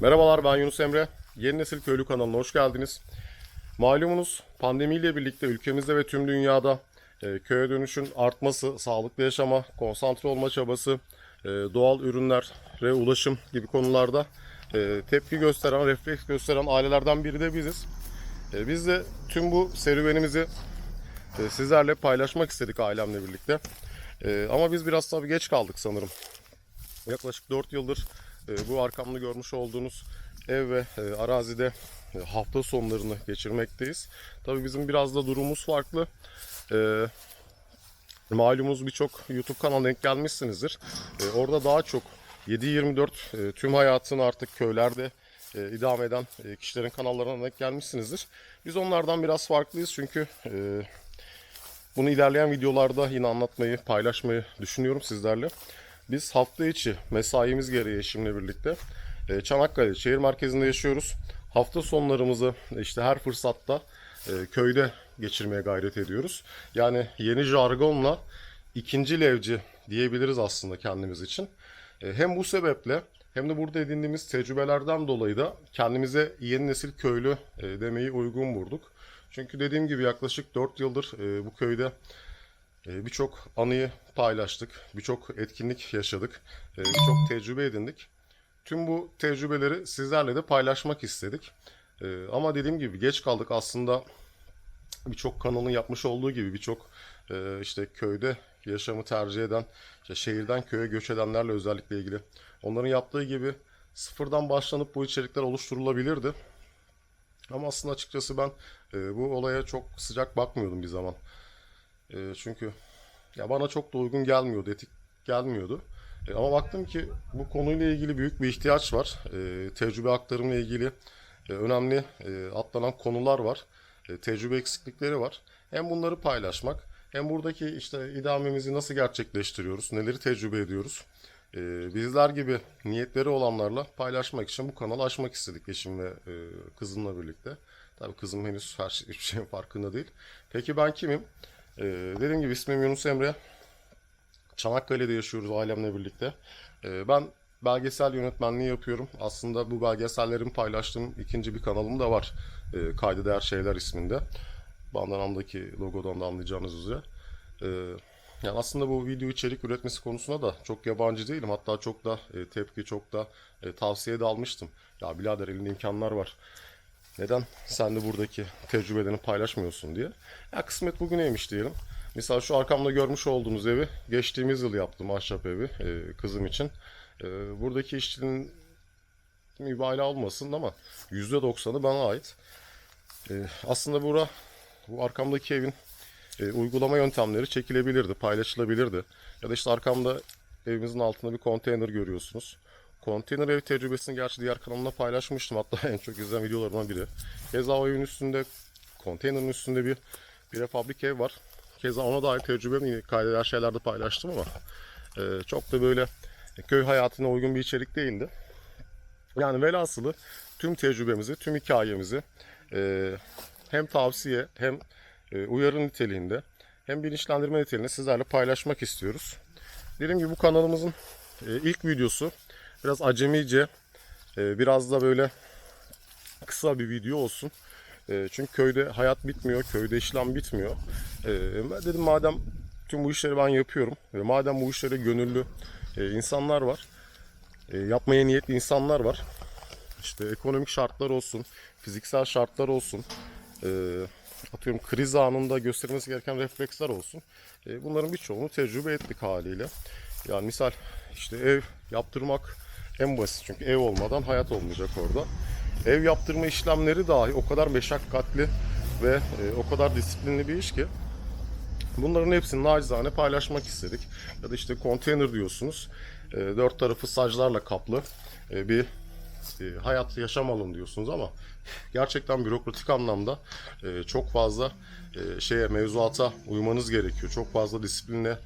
Merhabalar ben Yunus Emre. Yeni Nesil Köylü kanalına hoş geldiniz. Malumunuz pandemiyle birlikte ülkemizde ve tüm dünyada e, köye dönüşün artması, sağlıklı yaşama, konsantre olma çabası, e, doğal ürünlere ulaşım gibi konularda e, tepki gösteren, refleks gösteren ailelerden biri de biziz. E, biz de tüm bu serüvenimizi e, sizlerle paylaşmak istedik ailemle birlikte. E, ama biz biraz tabii geç kaldık sanırım. Yaklaşık 4 yıldır bu arkamda görmüş olduğunuz ev ve e, arazide e, hafta sonlarını geçirmekteyiz. Tabii bizim biraz da durumumuz farklı. E, malumuz birçok YouTube kanalına denk gelmişsinizdir. E, orada daha çok 7-24 e, tüm hayatını artık köylerde idame eden kişilerin kanallarına denk gelmişsinizdir. Biz onlardan biraz farklıyız çünkü bunu ilerleyen videolarda yine anlatmayı, paylaşmayı düşünüyorum sizlerle. Biz hafta içi mesaimiz gereği eşimle birlikte e, Çanakkale şehir merkezinde yaşıyoruz. Hafta sonlarımızı işte her fırsatta e, köyde geçirmeye gayret ediyoruz. Yani yeni jargonla ikinci levci diyebiliriz aslında kendimiz için. E, Hem bu sebeple hem de burada edindiğimiz tecrübelerden dolayı da kendimize yeni nesil köylü demeyi uygun bulduk. Çünkü dediğim gibi yaklaşık 4 yıldır bu köyde Birçok anıyı paylaştık, birçok etkinlik yaşadık, e, birçok tecrübe edindik. Tüm bu tecrübeleri sizlerle de paylaşmak istedik. E, Ama dediğim gibi geç kaldık aslında birçok kanalın yapmış olduğu gibi birçok e, işte köyde yaşamı tercih eden, işte şehirden köye göç edenlerle özellikle ilgili onların yaptığı gibi sıfırdan başlanıp bu içerikler oluşturulabilirdi. Ama aslında açıkçası ben e, bu olaya çok sıcak bakmıyordum bir zaman. E, çünkü ya bana çok da uygun gelmiyordu, etik gelmiyordu. E, ama baktım ki bu konuyla ilgili büyük bir ihtiyaç var. E, tecrübe aktarımla ilgili e, önemli e, atlanan konular var. E, tecrübe eksiklikleri var. Hem bunları paylaşmak, hem buradaki işte idamemizi nasıl gerçekleştiriyoruz, neleri tecrübe ediyoruz. E, bizler gibi niyetleri olanlarla paylaşmak için bu kanalı açmak istedik eşim ve e, kızımla birlikte. Tabii kızım henüz her şey, şeyin farkında değil. Peki ben kimim? Ee, dediğim gibi ismim Yunus Emre. Çanakkale'de yaşıyoruz ailemle birlikte. Ee, ben belgesel yönetmenliği yapıyorum. Aslında bu belgesellerimi paylaştığım ikinci bir kanalım da var. Ee, Kayda Değer Şeyler isminde. Bandanamdaki logodan da anlayacağınız üzere. Ee, yani aslında bu video içerik üretmesi konusuna da çok yabancı değilim. Hatta çok da e, tepki, çok da e, tavsiye de almıştım. Ya birader elinde imkanlar var. Neden sen de buradaki tecrübelerini paylaşmıyorsun diye. Ya kısmet bugüneymiş diyelim. Misal şu arkamda görmüş olduğunuz evi geçtiğimiz yıl yaptım ahşap evi e, kızım için. E, buradaki işçinin mübalağa olmasın ama %90'ı bana ait. E, aslında bura, bu arkamdaki evin e, uygulama yöntemleri çekilebilirdi, paylaşılabilirdi. Ya da işte arkamda evimizin altında bir konteyner görüyorsunuz. Konteyner ev tecrübesini gerçi diğer kanalımda paylaşmıştım. Hatta en çok izlenen videolarımdan biri. Keza o evin üstünde, konteynerin üstünde bir bir fabrik ev var. Keza ona dair tecrübemi yine kaydeder şeylerde paylaştım ama e, çok da böyle köy hayatına uygun bir içerik değildi. Yani velhasılı tüm tecrübemizi, tüm hikayemizi e, hem tavsiye hem e, uyarı niteliğinde hem bilinçlendirme niteliğinde sizlerle paylaşmak istiyoruz. Dediğim gibi bu kanalımızın e, ilk videosu biraz acemice, e, biraz da böyle kısa bir video olsun. E, çünkü köyde hayat bitmiyor, köyde işlem bitmiyor. E, ben dedim madem tüm bu işleri ben yapıyorum ve madem bu işlere gönüllü insanlar var, yapmaya niyetli insanlar var. İşte ekonomik şartlar olsun, fiziksel şartlar olsun, atıyorum kriz anında göstermesi gereken refleksler olsun. Bunların birçoğunu tecrübe ettik haliyle. Yani misal işte ev yaptırmak en basit çünkü ev olmadan hayat olmayacak orada. Ev yaptırma işlemleri dahi o kadar meşakkatli ve e, o kadar disiplinli bir iş ki bunların hepsini nacizane paylaşmak istedik. Ya da işte konteyner diyorsunuz. E, dört tarafı saclarla kaplı e, bir e, hayat yaşam alanı diyorsunuz ama gerçekten bürokratik anlamda e, çok fazla e, şeye mevzuata uymanız gerekiyor. Çok fazla disipline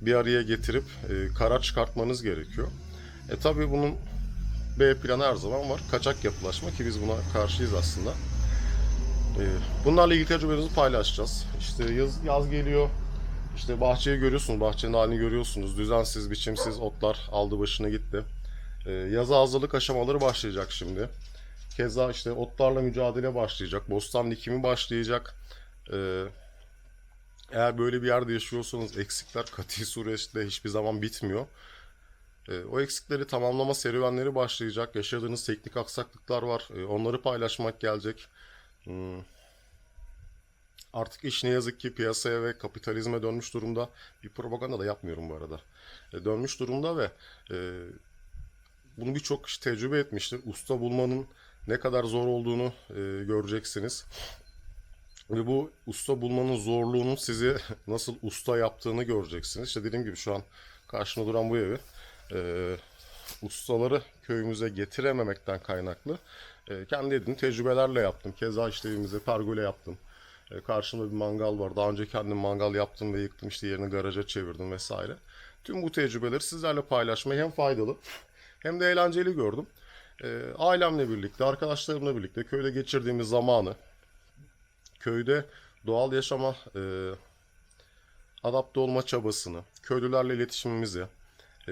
bir araya getirip e, karar çıkartmanız gerekiyor. E tabi bunun B planı her zaman var. Kaçak yapılaşma ki biz buna karşıyız aslında. E, bunlarla ilgili tecrübelerimizi paylaşacağız. İşte yaz, yaz geliyor. İşte bahçeyi görüyorsunuz. Bahçenin halini görüyorsunuz. Düzensiz, biçimsiz otlar aldı başını gitti. E, yaza hazırlık aşamaları başlayacak şimdi. Keza işte otlarla mücadele başlayacak. Bostan dikimi başlayacak. E, eğer böyle bir yerde yaşıyorsanız eksikler kati süreçte hiçbir zaman bitmiyor. E, o eksikleri tamamlama serüvenleri başlayacak. Yaşadığınız teknik aksaklıklar var. E, onları paylaşmak gelecek. Hmm. Artık iş ne yazık ki piyasaya ve kapitalizme dönmüş durumda. Bir propaganda da yapmıyorum bu arada. E, dönmüş durumda ve e, bunu birçok kişi tecrübe etmiştir. Usta bulmanın ne kadar zor olduğunu e, göreceksiniz. Ve bu usta bulmanın zorluğunun sizi nasıl usta yaptığını göreceksiniz. İşte dediğim gibi şu an karşımda duran bu evi e, ustaları köyümüze getirememekten kaynaklı e, kendi edindiğim tecrübelerle yaptım. Keza işte evimize pergole yaptım. E, karşımda bir mangal var. Daha önce kendim mangal yaptım ve yıktım işte yerini garaja çevirdim vesaire. Tüm bu tecrübeleri sizlerle paylaşmayı hem faydalı hem de eğlenceli gördüm. E, ailemle birlikte, arkadaşlarımla birlikte köyde geçirdiğimiz zamanı, köyde doğal yaşama e, adapte olma çabasını, köylülerle iletişimimizi,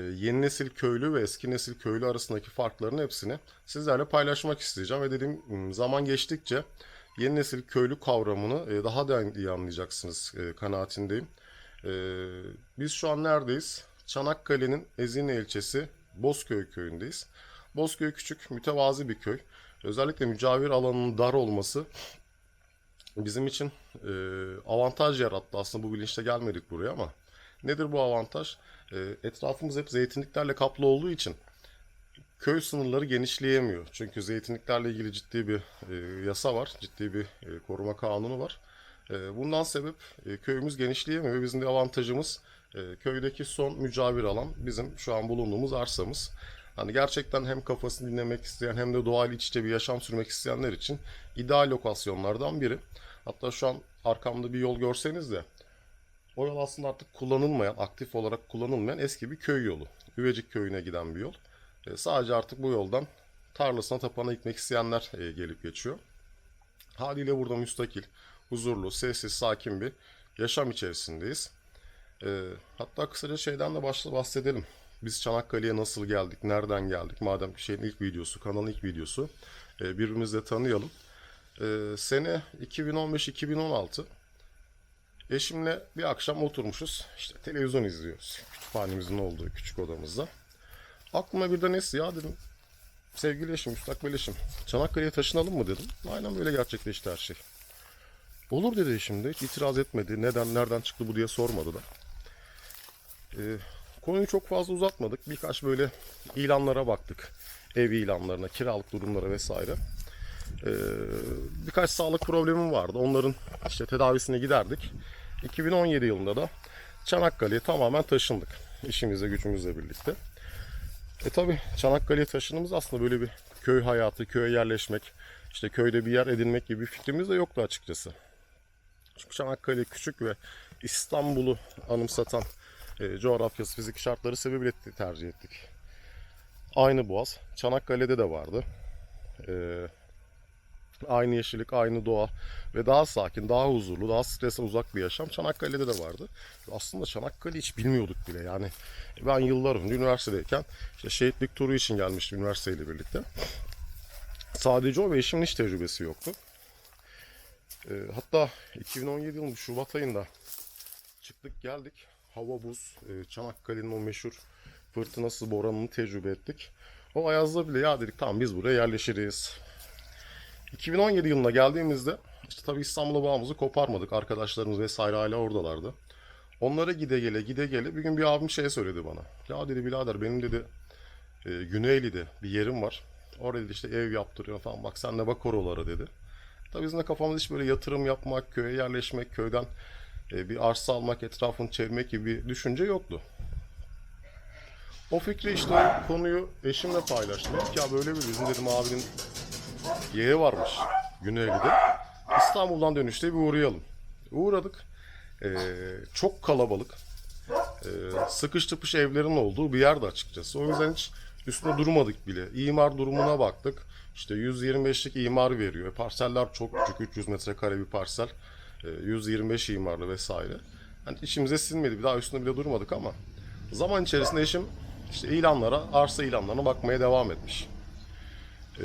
yeni nesil köylü ve eski nesil köylü arasındaki farkların hepsini sizlerle paylaşmak isteyeceğim. Ve dediğim m, zaman geçtikçe yeni nesil köylü kavramını e, daha da iyi anlayacaksınız e, kanaatindeyim. E, Biz şu an neredeyiz? Çanakkale'nin Ezine ilçesi Bozköy köyündeyiz. Bozköy küçük, mütevazi bir köy. Özellikle mücavir alanının dar olması bizim için e, avantaj yarattı. Aslında bu bilinçle gelmedik buraya ama nedir bu avantaj? E, etrafımız hep zeytinliklerle kaplı olduğu için köy sınırları genişleyemiyor. Çünkü zeytinliklerle ilgili ciddi bir e, yasa var, ciddi bir e, koruma kanunu var. E, bundan sebep köyümüz genişleyemiyor. Bizim de avantajımız köydeki son mücavir alan bizim şu an bulunduğumuz arsamız. Hani gerçekten hem kafasını dinlemek isteyen hem de doğayla iç içe bir yaşam sürmek isteyenler için ideal lokasyonlardan biri. Hatta şu an arkamda bir yol görseniz de o yol aslında artık kullanılmayan, aktif olarak kullanılmayan eski bir köy yolu. Üvecik köyüne giden bir yol. E, sadece artık bu yoldan tarlasına tapana gitmek isteyenler e, gelip geçiyor. Haliyle burada müstakil, huzurlu, sessiz, sakin bir yaşam içerisindeyiz. E, hatta kısaca şeyden de başla bahsedelim. Biz Çanakkale'ye nasıl geldik, nereden geldik? Madem ki şeyin ilk videosu, kanalın ilk videosu. E, birbirimizi de tanıyalım. E, sene 2015-2016. Eşimle bir akşam oturmuşuz. İşte televizyon izliyoruz. Kütüphanemizin olduğu küçük odamızda. Aklıma birden esti ya dedim. Sevgili eşim, müstakbel eşim. Çanakkale'ye taşınalım mı dedim. Aynen böyle gerçekleşti her şey. Olur dedi eşim de. Hiç itiraz etmedi. Neden, nereden çıktı bu diye sormadı da. Ee, konuyu çok fazla uzatmadık. Birkaç böyle ilanlara baktık. Ev ilanlarına, kiralık durumlara vesaire. Ee, birkaç sağlık problemim vardı. Onların işte tedavisine giderdik. 2017 yılında da Çanakkale'ye tamamen taşındık. İşimizle gücümüzle birlikte. E tabi Çanakkale'ye taşınımız aslında böyle bir köy hayatı, köye yerleşmek, işte köyde bir yer edinmek gibi bir fikrimiz de yoktu açıkçası. Çünkü Çanakkale küçük ve İstanbul'u anımsatan e, coğrafyası, fizik şartları sebebiyle tercih ettik. Aynı boğaz Çanakkale'de de vardı. E, aynı yeşillik, aynı doğa ve daha sakin, daha huzurlu, daha strese uzak bir yaşam Çanakkale'de de vardı. Aslında Çanakkale hiç bilmiyorduk bile yani. Ben yıllar önce üniversitedeyken işte şehitlik turu için gelmiştim üniversiteyle birlikte. Sadece o ve eşimin hiç tecrübesi yoktu. Ee, hatta 2017 yılının Şubat ayında çıktık geldik. Hava buz, e, Çanakkale'nin o meşhur fırtınası boranını tecrübe ettik. O ayazda bile ya dedik tamam biz buraya yerleşiriz. 2017 yılına geldiğimizde işte tabii İstanbul'a bağımızı koparmadık. Arkadaşlarımız vesaire hala oradalardı. Onlara gide gele gide gele bir gün bir abim şey söyledi bana. Ya dedi birader benim dedi e, Güneyli'de bir yerim var. Orada işte ev yaptırıyor falan bak sen de bak oralara dedi. Tabii bizim de kafamız hiç böyle yatırım yapmak, köye yerleşmek, köyden e, bir arsa almak, etrafını çevirmek gibi bir düşünce yoktu. O fikri işte konuyu eşimle paylaştım. Ya böyle bir bizim dedim abinin yeri varmış Güneyli'de. İstanbul'dan dönüşte bir uğrayalım. Uğradık. Ee, çok kalabalık. Ee, sıkış tıpış evlerin olduğu bir yerde açıkçası. O yüzden hiç üstüne durmadık bile. İmar durumuna baktık. İşte 125'lik imar veriyor. Parseller çok küçük. 300 metrekare bir parsel. Ee, 125 imarlı vesaire. Hani işimize sinmedi. Bir daha üstüne bile durmadık ama zaman içerisinde eşim işte ilanlara, arsa ilanlarına bakmaya devam etmiş. Ee,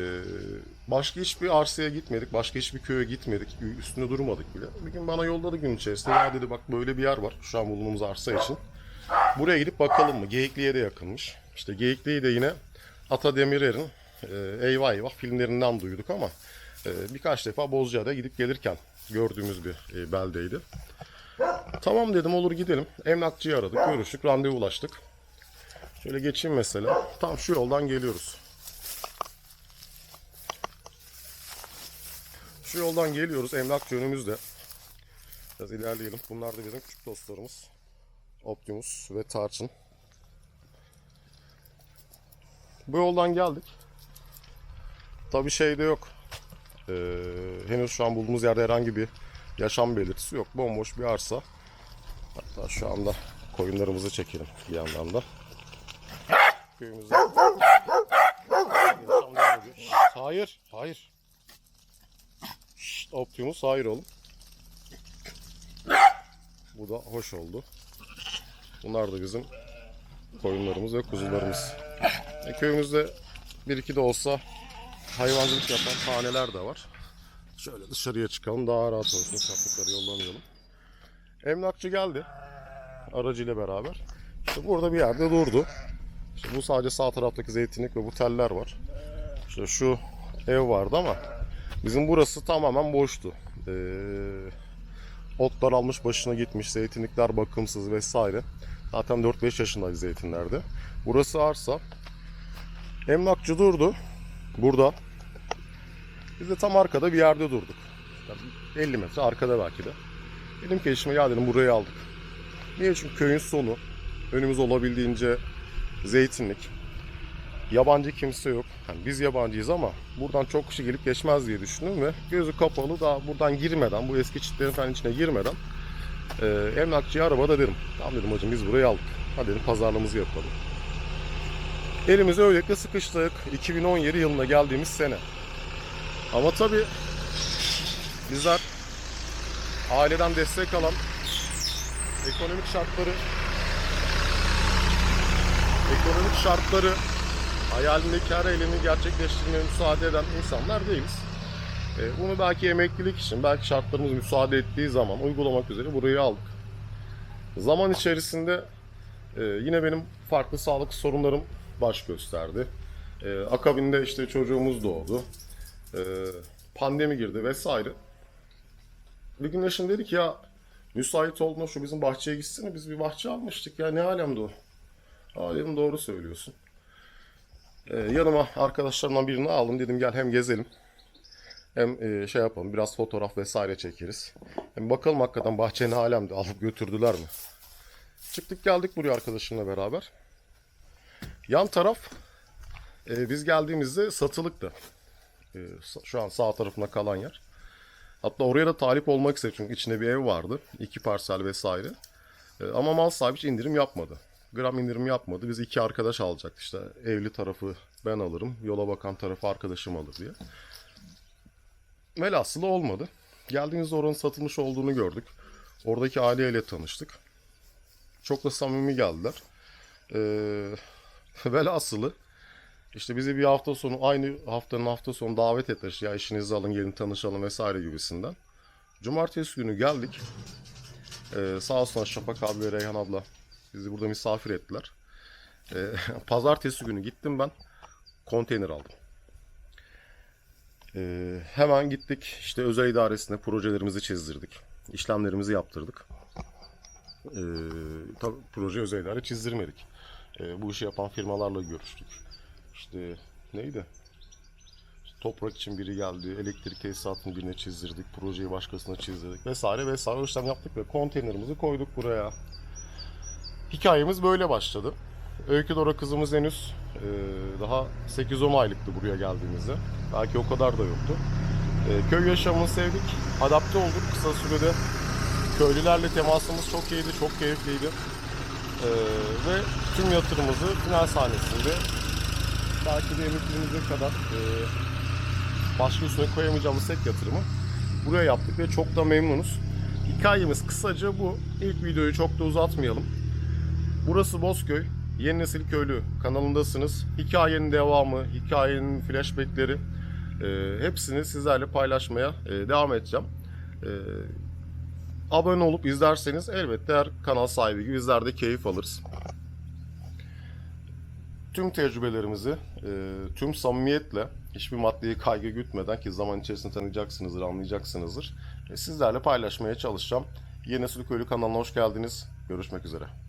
başka hiçbir arsaya gitmedik, başka hiçbir köye gitmedik, üstünde durmadık bile. Bir gün bana yolladı gün içerisinde, ya dedi bak böyle bir yer var şu an bulunduğumuz arsa için. Buraya gidip bakalım mı? Geyikli'ye de yakınmış. İşte Geyikli'yi de yine Ata Demirer'in e, Eyvah Eyvah filmlerinden duyduk ama e, birkaç defa Bozcaada'ya gidip gelirken gördüğümüz bir e, beldeydi. Tamam dedim olur gidelim. Emlakçıyı aradık, görüştük, randevulaştık. Şöyle geçeyim mesela. Tam şu yoldan geliyoruz. Şu yoldan geliyoruz. Emlakçı önümüzde. Biraz ilerleyelim. Bunlar da bizim küçük dostlarımız. Optimus ve Tarçın. Bu yoldan geldik. Tabi şeyde yok. Ee, henüz şu an bulduğumuz yerde herhangi bir yaşam belirtisi yok. Bomboş bir arsa. Hatta şu anda koyunlarımızı çekelim bir yandan da. Köyümüzde. Hayır, hayır. Optimus hayır oğlum. Bu da hoş oldu. Bunlar da bizim koyunlarımız ve kuzularımız. E, köyümüzde bir iki de olsa hayvancılık yapan haneler de var. Şöyle dışarıya çıkalım daha rahat olsun. Sapıkları yollamayalım. Emlakçı geldi. Aracıyla beraber. İşte burada bir yerde durdu. İşte bu sadece sağ taraftaki zeytinlik ve bu teller var. İşte şu ev vardı ama bizim burası tamamen boştu. Ee, otlar almış başına gitmiş. Zeytinlikler bakımsız vesaire. Zaten 4-5 yaşındaydı zeytinlerde. Burası arsa. Emlakçı durdu. Burada. Biz de tam arkada bir yerde durduk. Yani 50 metre arkada belki de. Dedim ki eşime ya dedim burayı aldık. Niye? Çünkü köyün sonu. Önümüz olabildiğince zeytinlik. Yabancı kimse yok. Yani biz yabancıyız ama buradan çok kişi gelip geçmez diye düşündüm ve gözü kapalı daha buradan girmeden bu eski çitlerin falan içine girmeden e, emlakçıya arabada dedim. Tamam dedim hacım biz burayı aldık. Hadi dedim pazarlığımızı yapalım. Elimizi öylelikle sıkıştık. 2017 yılına geldiğimiz sene. Ama tabii bizler aileden destek alan ekonomik şartları ekonomik şartları hayalindeki her eylemi gerçekleştirmeye müsaade eden insanlar değiliz. E, bunu belki emeklilik için, belki şartlarımız müsaade ettiği zaman uygulamak üzere burayı aldık. Zaman içerisinde e, yine benim farklı sağlık sorunlarım baş gösterdi. E, akabinde işte çocuğumuz doğdu. Pandemi girdi vesaire. Bir gün eşim dedi ki ya müsait olduğunda şu bizim bahçeye gitsene biz bir bahçe almıştık ya ne alemde o. Dedim doğru söylüyorsun. Ee, yanıma arkadaşlarımdan birini aldım dedim gel hem gezelim hem e, şey yapalım biraz fotoğraf vesaire çekeriz. Hem bakalım hakikaten bahçe ne alemde alıp götürdüler mi? Çıktık geldik buraya arkadaşımla beraber. Yan taraf e, biz geldiğimizde satılıktı. E, şu an sağ tarafında kalan yer. Hatta oraya da talip olmak istedim çünkü içinde bir ev vardı. iki parsel vesaire. E, ama mal sahibi hiç indirim yapmadı. Gram indirim yapmadı. Biz iki arkadaş alacaktık işte. Evli tarafı ben alırım. Yola bakan tarafı arkadaşım alır diye. Velhasılı olmadı. Geldiğimizde oranın satılmış olduğunu gördük. Oradaki aileyle tanıştık. Çok da samimi geldiler. Ee, velhasılı işte bizi bir hafta sonu aynı haftanın hafta sonu davet ettiler. Ya işinizi alın gelin tanışalım vesaire gibisinden. Cumartesi günü geldik. Ee, sağ olsun Şafak abi ve Reyhan abla bizi burada misafir ettiler. Ee, pazartesi günü gittim ben. Konteyner aldım. Ee, hemen gittik işte özel idaresine projelerimizi çizdirdik. İşlemlerimizi yaptırdık. Ee, tabii proje özel idare çizdirmedik. Ee, bu işi yapan firmalarla görüştük. İşte neydi? Toprak için biri geldi, elektrik tesisatını birine çizdirdik, projeyi başkasına çizdirdik vesaire vesaire işlem yaptık ve konteynerimizi koyduk buraya. Hikayemiz böyle başladı. Öykü Dora kızımız henüz e, daha 8-10 aylıktı buraya geldiğimizde. Belki o kadar da yoktu. E, köy yaşamını sevdik, adapte olduk kısa sürede. Köylülerle temasımız çok iyiydi, çok keyifliydi. E, ve tüm yatırımımızı final sahnesinde belki de emekliliğimize kadar e, başka üstüne koyamayacağımız tek yatırımı buraya yaptık ve çok da memnunuz. Hikayemiz kısaca bu. İlk videoyu çok da uzatmayalım. Burası Bozköy. Yeni Nesil Köylü kanalındasınız. Hikayenin devamı, hikayenin flashbackleri e, hepsini sizlerle paylaşmaya e, devam edeceğim. E, abone olup izlerseniz elbette her kanal sahibi gibi bizler de keyif alırız. Tüm tecrübelerimizi e, tüm samimiyetle hiçbir maddeyi kaygı gütmeden ki zaman içerisinde tanıyacaksınızdır, anlayacaksınızdır. e, sizlerle paylaşmaya çalışacağım. Yeni Nesil Köylü kanalına hoş geldiniz. Görüşmek üzere.